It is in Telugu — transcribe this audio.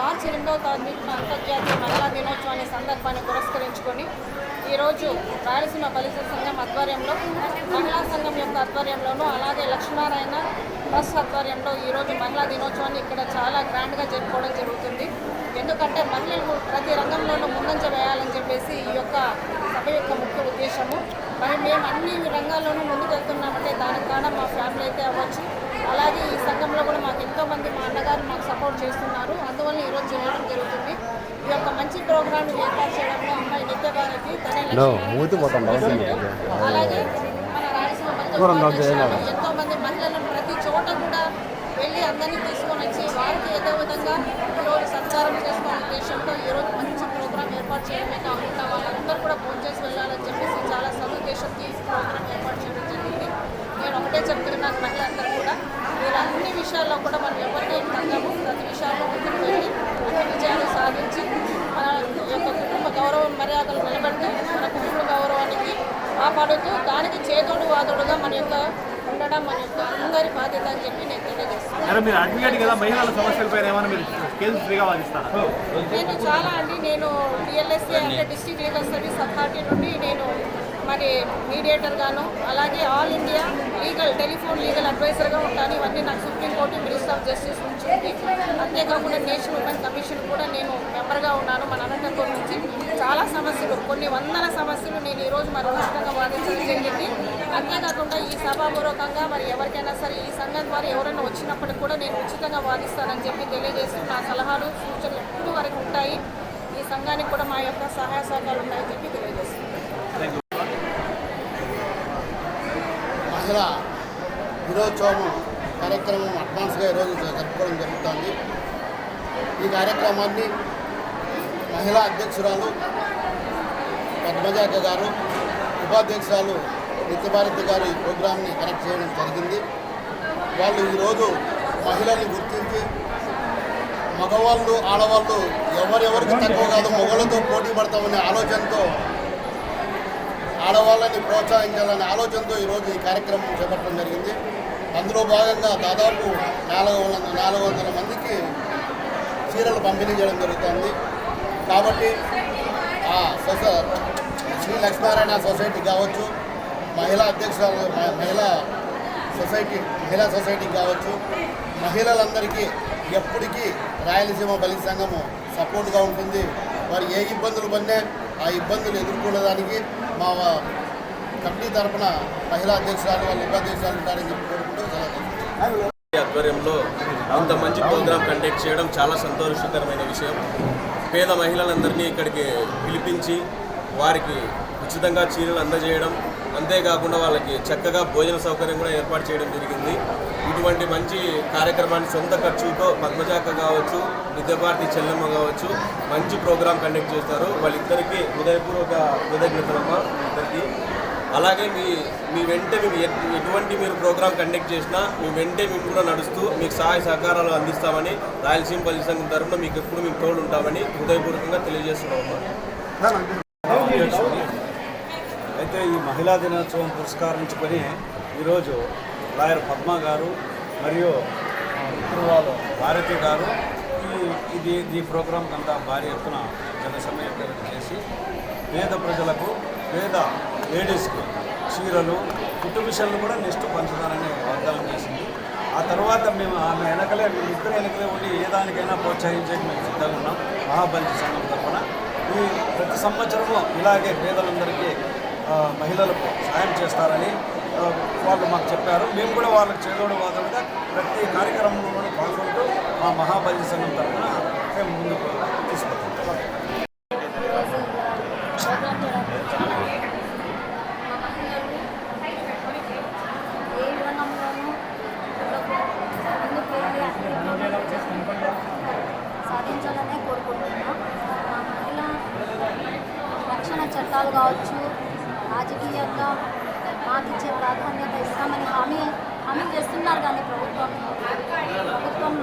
మార్చి రెండవ తారీఖున అంతర్జాతీయ మహిళా దినోత్సవాన్ని సందర్భాన్ని పురస్కరించుకొని ఈరోజు రాయలసీమ బలిస సంఘం ఆధ్వర్యంలో మహిళా సంఘం యొక్క ఆధ్వర్యంలోనూ అలాగే లక్ష్మీనారాయణ ట్రస్ట్ ఆధ్వర్యంలో ఈరోజు మహిళా దినోత్సవాన్ని ఇక్కడ చాలా గ్రాండ్గా జరుపుకోవడం జరుగుతుంది. ఎందుకంటే మహిళలు ప్రతి రంగంలోనూ ముందంజ వేయాలని చెప్పేసి ఈ యొక్క సభ యొక్క ముఖ్య ఉద్దేశము. మరి మేము అన్ని రంగాల్లోనూ ముందుకు వెళ్తున్నామంటే దానికి కారణం మా ఫ్యామిలీ అయితే అవ్వచ్చు. అలాగే ఈ సంఘంలో కూడా మాకు ఎంతో మంది మా అన్నగారు మాకు సపోర్ట్ చేస్తున్నారు అందువల్ల ఈరోజు చేయడం జరుగుతుంది ఈ యొక్క మంచి ప్రోగ్రామ్ ఏర్పాటు చేయడంలో అమ్మాయి నిత్య భారతి. అలాగే మన రాయలసీమ. ఎంతో మంది మహిళలను ప్రతి చోట కూడా వెళ్ళి అందరినీ తీసుకొని వచ్చి వారికి ఏదో విధంగా ఈరోజు సత్కారం చేసుకునే ఉద్దేశంతో ఈరోజు మంచి ప్రోగ్రామ్ ఏర్పాటు చేయడమే కాకుండా వాళ్ళందరూ కూడా ఫోన్ చేసి వెళ్ళాలని చెప్పేసి చాలా సదుద్దేశంతో ఈ ప్రోగ్రామ్ ఏర్పాటు చేయడం జరిగింది నేను ఒకటే చెప్తున్నాను మహిళలందరూ కూడా మీరు అన్ని విషయాల్లో కూడా మనం ఎవరికీ తగ్గము ప్రతి విషయాల్లో ముందుకు వెళ్ళి అన్ని విజయాలు సాధించి మన గౌరవం మర్యాదలు నిలబెడుతూ మన కుటుంబ గౌరవానికి కాపాడుతూ దానికి చేదోడు వాదోడుగా మన యొక్క ఉండడం మన యొక్క అందరి బాధ్యత అని చెప్పి నేను తెలియజేస్తాను నేను చాలా అండి నేను డిఎల్ఎస్ఏ అంటే డిస్ట్రిక్ట్ లీగల్ సర్వీస్ అథారిటీ నుండి నేను మరి మీడియేటర్గాను అలాగే all India legal telephone legal అడ్వైజర్గా ఉంటాను. ఇవన్నీ నాకు సుప్రీంకోర్టు మినిస్టర్ ఆఫ్ జస్టిస్ నుంచి ఉంది. అంతేకాకుండా నేషనల్ ఉమెన్ కమిషన్ కూడా నేను మెంబర్గా ఉన్నాను మన అనంతపురం నుంచి. చాలా సమస్యలు కొన్ని వందల సమస్యలు నేను ఈరోజు మరి ఉచితంగా వాదించడం జరిగింది. అంతేకాకుండా ఈ సభాపూర్వకంగా మరి ఎవరికైనా సరే ఈ సంఘం ద్వారా ఎవరైనా వచ్చినప్పటికి కూడా నేను ఉచితంగా వాదిస్తానని చెప్పి తెలియజేస్తూ నా సలహాలు సూచనలు ఎప్పుడు వరకు ఉంటాయి? ఈ సంఘానికి కూడా మా యొక్క సహాయ సహకారాలు ఉన్నాయని చెప్పి తెలియజేస్తున్నాను. మహిళా దినోత్సవం కార్యక్రమం అడ్వాన్స్గా ఈరోజు జరుపుకోవడం జరుగుతుంది. ఈ కార్యక్రమాన్ని మహిళా అధ్యక్షురాలు పద్మజాక గారు ఉపాధ్యక్షురాలు నిత్యభారతి గారు ఈ ప్రోగ్రామ్ని కనెక్ట్ చేయడం జరిగింది. వాళ్ళు ఈరోజు మహిళల్ని గుర్తించి మగవాళ్ళు ఆడవాళ్ళు ఎవరెవరికి తక్కువ కాదు మొగలతో పోటీ పడతామనే ఆలోచనతో ఆడవాళ్ళని ప్రోత్సహించాలనే ఆలోచనతో ఈరోజు ఈ కార్యక్రమం చేపట్టడం జరిగింది. అందులో భాగంగా దాదాపు నాలుగు వందల నాలుగు వందల మందికి చీరలు పంపిణీ చేయడం జరుగుతుంది. కాబట్టి ఆ సొస శ్రీ లక్ష్మీనారాయణ సొసైటీ కావచ్చు మహిళా అధ్యక్షురాలు మ- మహిళా సొసైటీ మహిళా సొసైటీ కావచ్చు మహిళలందరికీ ఎప్పటికీ రాయలసీమ బలి సంఘము సపోర్ట్గా ఉంటుంది. వారు ఏ ఇబ్బందులు పడినా ఆ ఇబ్బందులు ఎదుర్కొనేదానికి మా కమిటీ తరపున మహిళా అధ్యక్షురాలు వాళ్ళ ఉపాధ్యక్షురాలు ఉంటారని చెప్పి కోరుకుంటూ ఆధ్వర్యంలో అంత మంచి ప్రోగ్రాం కండక్ట్ చేయడం చాలా సంతోషకరమైన విషయం. పేద మహిళలందరినీ ఇక్కడికి పిలిపించి వారికి ఉచితంగా చీరలు అందజేయడం అంతేకాకుండా వాళ్ళకి చక్కగా భోజన సౌకర్యం కూడా ఏర్పాటు చేయడం జరిగింది. ఇటువంటి మంచి కార్యక్రమాన్ని సొంత ఖర్చుతో పద్మజాక కావచ్చు విద్యాభారతి చెల్లమ్మ కావచ్చు మంచి ప్రోగ్రాం కండక్ట్ చేస్తారు. వాళ్ళిద్దరికీ హృదయపూర్వక కృతజ్ఞతలమ్మ ఇద్దరికి అలాగే మీ మీ వెంట మేము ఎటువంటి మీరు ప్రోగ్రాం కండక్ట్ చేసినా మీ వెంటే మేము కూడా నడుస్తూ మీకు సహాయ సహకారాలు అందిస్తామని రాయలసీమ పల్లి సంఘం తరఫున మీకు ఎప్పుడు మేము తోడు ఉంటామని హృదయపూర్వకంగా తెలియజేస్తున్నాం అయితే ఈ మహిళా దినోత్సవం పురస్కరించుకొని ఈరోజు లాయర్ పద్మ గారు మరియు మిత్రురాలు భారతి గారు ఈ ఇది ఈ ప్రోగ్రాం అంతా భారీ ఎత్తున జన సమీకరణ చేసి పేద ప్రజలకు పేద లేడీస్కి చీరలు కుటుంబిషన్లు కూడా నెక్స్ట్ పంచుతారని వాగ్దానం చేసింది. ఆ తర్వాత మేము ఆమె వెనకలే మేము ఇద్దరు వెనకలే ఉండి ఏ దానికైనా ప్రోత్సహించేకి మేము సిద్ధంగా ఉన్నాం మహాబలి సంఘం తరఫున. ఈ ప్రతి సంవత్సరము ఇలాగే పేదలందరికీ మహిళలకు సాయం చేస్తారని వాళ్ళు మాకు చెప్పారు. మేము కూడా వాళ్ళకి చేదోడు వాదోడుగా ప్రతి కార్యక్రమంలోనూ పాల్గొంటూ మా మహాబలి సంఘం తరఫున మేము ముందుకు తీసుకుంటాం సాధించాలనే కోరుకుంటున్నాం. మా రక్షణ చట్టాలు కావచ్చు రాజకీయంగా మాకిచ్చే ప్రాధాన్యత ఇస్తామని హామీ హామీ చేస్తున్నారు కానీ ప్రభుత్వం. ప్రభుత్వం